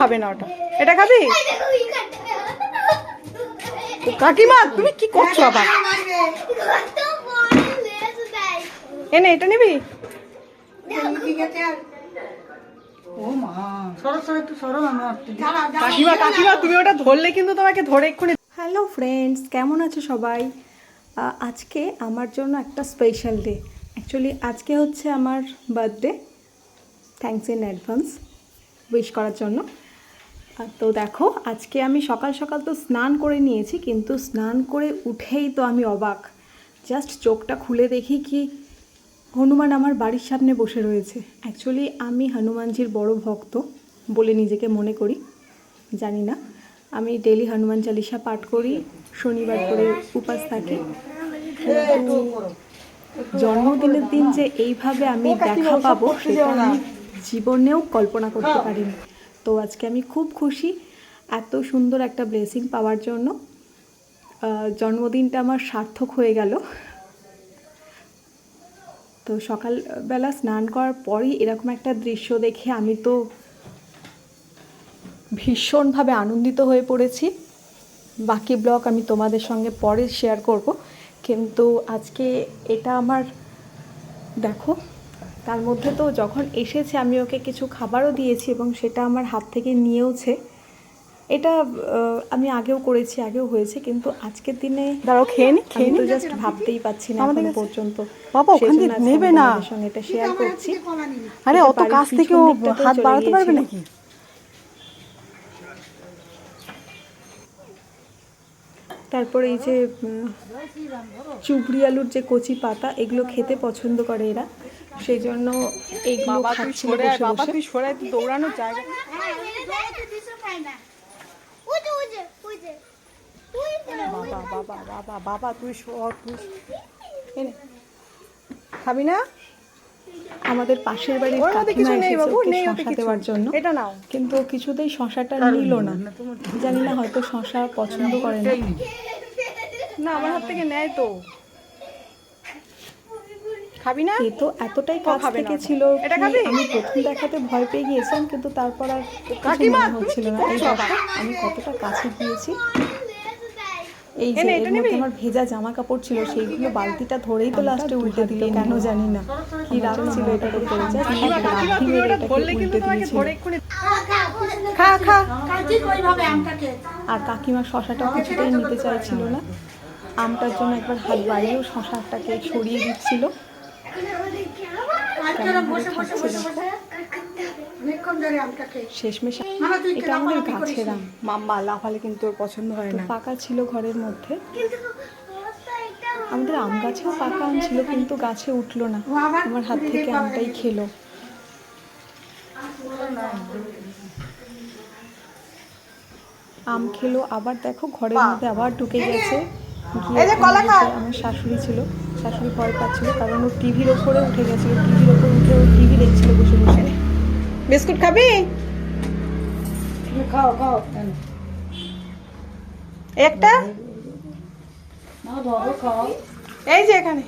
খাবে না ওটা। এটা খাবি? কাকিমা, তুমি কি করছ আবার? এনে, এটা নিবি? ওটা ধরলে কিন্তু তোমাকে ধরে হ্যালো ফ্রেন্ডস, কেমন আছো সবাই? আজকে আমার জন্য একটা স্পেশাল ডে অ্যাকচুয়ালি আজকে হচ্ছে আমার birthday thanks in advance wish করার জন্য। তো দেখো আজকে আমি সকাল সকাল তো স্নান করে নিয়েছি কিন্তু স্নান করে উঠেই তো আমি অবাক। জাস্ট চোখটা খুলে দেখি কি হনুমান আমার বাড়ির সামনে বসে রয়েছে। অ্যাকচুয়ালি আমি হনুমানজির বড় ভক্ত বলে নিজেকে মনে করি জানি না। আমি ডেলি হনুমান চালিসা পাঠ করি শনিবার করে উপাস থাকি। জন্মদিনের দিন যে এইভাবে আমি দেখা পাবো সেটা আমি জীবনেও কল্পনা করতে পারিনি। তো আজকে আমি খুব খুশি এত সুন্দর একটা ব্লেসিং পাওয়ার জন্য। জন্মদিনটা আমার সার্থক হয়ে গেল। তো সকালবেলা স্নান করার পরই এরকম একটা দৃশ্য দেখে আমি তো ভীষণভাবে আনন্দিত হয়ে পড়েছি। বাকি ব্লগ আমি তোমাদের সঙ্গে পরে শেয়ার করব। কিন্তু আজকে এটা আমার, দেখো তার মধ্যে তো যখন এসেছে আমি ওকে কিছু খাবারও দিয়েছি এবং সেটা আমার হাত থেকে নিয়েওছে। এটা আমি আগেও করেছি আগেও হয়েছে কিন্তু আজকের দিনে দাঁড়াও খেয়ে নি খেয়ে তো জাস্ট ভাবতেই পাচ্ছি না আমাদের পর্যন্ত। বাবা, ওখান নেবে না। সঙ্গে এটা শেয়ার করছি। আরে অত কাছ থেকে ও হাত বাড়াতে পারবে। নাকি? তারপরে এই যে চুবড়ি আলুর যে কচি পাতা এগুলো খেতে পছন্দ করে এরা। সেই জন্য এইগুলো খাচ্ছিল বসে বাবা বসে। তুই সরে তুই দৌড়ানোর জায়গা। বাবা বাবা বাবা বাবা তুই সর তুই এনে। খাবি না? আমাদের পাশের বাড়ির কাকিমা এসেছে বাবু নেই ওতে শশা দেওয়ার জন্য। এটা নাও। কিন্তু কিছুতেই শশাটা নিল না। জানি না হয়তো শশা পছন্দ করে না। না আমার হাত থেকে নেয় তো। খাবি না? এ তো এতটাই কাছ থেকে ছিল এটা খাবি? আমি প্রথম দেখাতে ভয় পেয়ে গিয়েছিলাম কিন্তু তারপর আর কিছু কাকিমা, মনে হচ্ছিল না। এই আমি কতটা কাছে গিয়েছি। এই যে এর এটা মধ্যে আমার ভেজা জামা কাপড় ছিল সেইগুলো বালতিটা ধরেই তো লাস্টে উল্টে দিল কেন জানি না। কি রাগ ছিল জাস্ট কাকিমা কাকিমা তুমি ওটা ধরলে কিন্তু তোমাকে দিয়েছিল। ধরে এক্ষুনি খা খা। কার্তিক ওইভাবে আমটাকে? আর কাকিমা শশাটা কিছুতেই নিতে চাইছিল না। আমটার জন্য একবার হাত বাড়িয়েও শশাটাকে সরিয়ে দিচ্ছিল। আজকে বসে বসে বসে বসে। অনেকক্ষণ ধরে আমটাকে শেষমেশ এটা আমাদের গাছের। আম মাম্মা লাফালে কিন্তু ওর পছন্দ হয় না। পাকা ছিল ঘরের মধ্যে। আমাদের আম গাছেও পাকা আম ছিল কিন্তু গাছে উঠল না। আমার হাত থেকে আমটাই খেলো। আম খেলো আবার দেখো ঘরের মধ্যে আবার ঢুকে গেছে। গিয়ে আমার শাশুড়ি ছিল। শাশুড়ি ভয় পাচ্ছিল কারণ ও টিভির ওপরে উঠে গেছিল টিভির ওপরে উঠে ও টিভি দেখছিল বসে বসে। বিস্কুট খাবি? খাও খাও। একটা? এই যে এখানে।